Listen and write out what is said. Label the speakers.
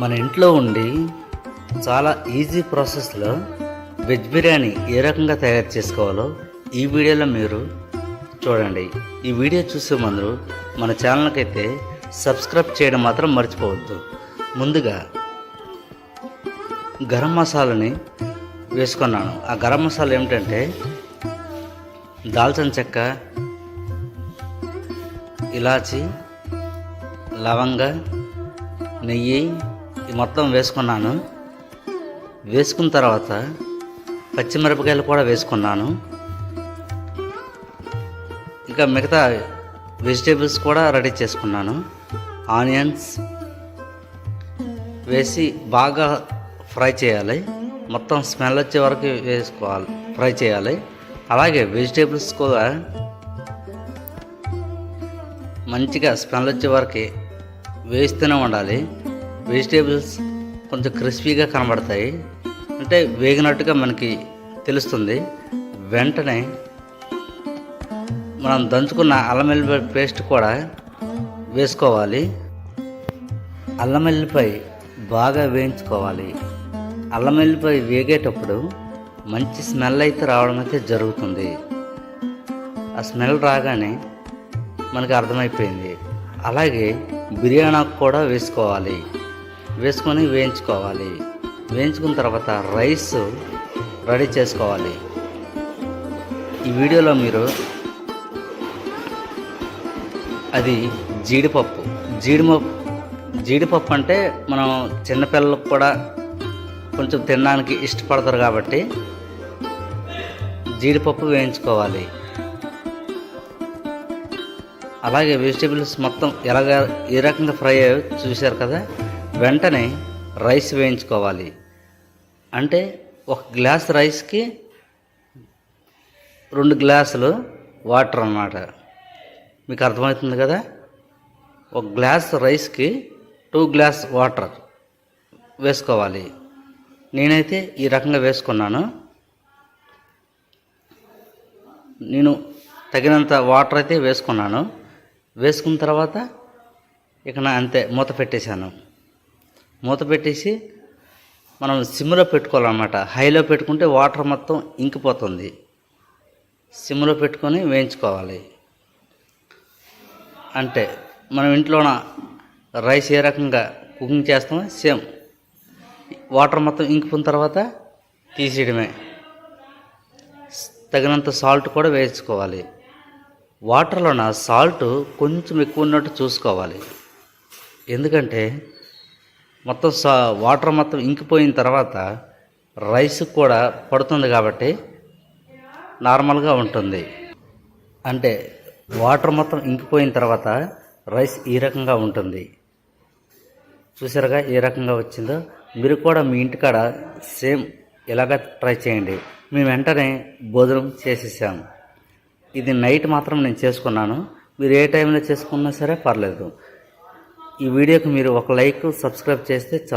Speaker 1: మన ఇంట్లో ఉండి చాలా ఈజీ ప్రాసెస్లో వెజ్ బిర్యానీ ఏ రకంగా తయారు చేసుకోవాలో ఈ వీడియోలో మీరు చూడండి. ఈ వీడియో చూసే ముందు మన ఛానల్కి అయితే సబ్స్క్రైబ్ చేయడం మాత్రం మర్చిపోవద్దు. ముందుగా గరం మసాలాని వేసుకున్నాను. ఆ గరం మసాలా ఏమిటంటే దాల్చిన చెక్క ఇలాచి లవంగ నెయ్యి మొత్తం వేసుకున్నాను. వేసుకున్న తర్వాత పచ్చిమిరపకాయలు కూడా వేసుకున్నాను. ఇంకా మిగతా వెజిటేబుల్స్ కూడా రెడీ చేసుకున్నాను. ఆనియన్స్ వేసి బాగా ఫ్రై చేయాలి. మొత్తం స్మెల్ వచ్చే వరకు వేసుకోవాలి ఫ్రై చేయాలి. అలాగే వెజిటేబుల్స్ కూడా మంచిగా స్మెల్ వచ్చే వరకు వేస్తూనే ఉండాలి. వెజిటేబుల్స్ కొంచెం క్రిస్పీగా కనబడతాయి. అంటే వేగినట్టుగా మనకి తెలుస్తుంది. వెంటనే మనం దంచుకున్న అల్లం వెల్లిపాయ పేస్ట్ కూడా వేసుకోవాలి. అల్లం వెల్లిపాయ బాగా వేయించుకోవాలి. అల్లం వెల్లిపాయ వేగేటప్పుడు మంచి స్మెల్ అయితే రావడం అయితే జరుగుతుంది. ఆ స్మెల్ రాగానే మనకి అర్థమైపోయింది. అలాగే బిర్యానీ కూడా వేసుకోవాలి. వేసుకొని వేయించుకోవాలి. వేయించుకున్న తర్వాత రైస్ రెడీ చేసుకోవాలి. ఈ వీడియోలో మీరు అది జీడిపప్పు. జీడిపప్పు జీడిపప్పు అంటే మనం చిన్నపిల్లలకు కూడా కొంచెం తినడానికి ఇష్టపడతారు కాబట్టి జీడిపప్పు వేయించుకోవాలి. అలాగే వెజిటేబుల్స్ మొత్తం ఎలాగ ఏ రకంగా ఫ్రై అయ్యో చూశారు కదా? వెంటనే రైస్ వేయించుకోవాలి. అంటే ఒక గ్లాస్ రైస్కి రెండు గ్లాసులు వాటర్ అన్నమాట. మీకు అర్థమవుతుంది కదా? ఒక గ్లాస్ రైస్కి టూ గ్లాస్ వాటర్ వేసుకోవాలి. నేనైతే ఈ రకంగా వేసుకున్నాను. నేను తగినంత వాటర్ అయితే వేసుకున్నాను. వేసుకున్న తర్వాత ఇక నా అంతే మూత పెట్టేశాను. మూత పెట్టేసి మనం సిమ్లో పెట్టుకోవాలన్నమాట. హైలో పెట్టుకుంటే వాటర్ మొత్తం ఇంకిపోతుంది. సిమ్లో పెట్టుకొని వేయించుకోవాలి. అంటే మనం ఇంట్లోన రైస్ ఏ రకంగా కుకింగ్ చేస్తామో సేమ్. వాటర్ మొత్తం ఇంకిపోయిన తర్వాత తీసేయడమే. తగినంత సాల్ట్ కూడా వేసుకోవాలి వాటర్లోన సాల్ట్ కొంచెం ఎక్కువ ఉన్నట్టు చూసుకోవాలి. ఎందుకంటే మొత్తం సా వాటర్ మొత్తం ఇంకిపోయిన తర్వాత రైస్ కూడా పడుతుంది కాబట్టి నార్మల్గా ఉంటుంది. అంటే వాటర్ మొత్తం ఇంకిపోయిన తర్వాత రైస్ ఈ రకంగా ఉంటుంది. చూసారుగా ఏ రకంగా వచ్చిందో? మీరు కూడా మీ ఇంటికాడ సేమ్ ఇలాగ ట్రై చేయండి. మేము వెంటనే భోజనం చేసేసాం. ఇది నైట్ మాత్రం నేను చేసుకున్నాను. మీరు ఏ టైంలో చేసుకున్నా సరే పర్లేదు. ఈ వీడియోకి మీరు ఒక లైక్ సబ్స్క్రైబ్ చేస్తే చాలు.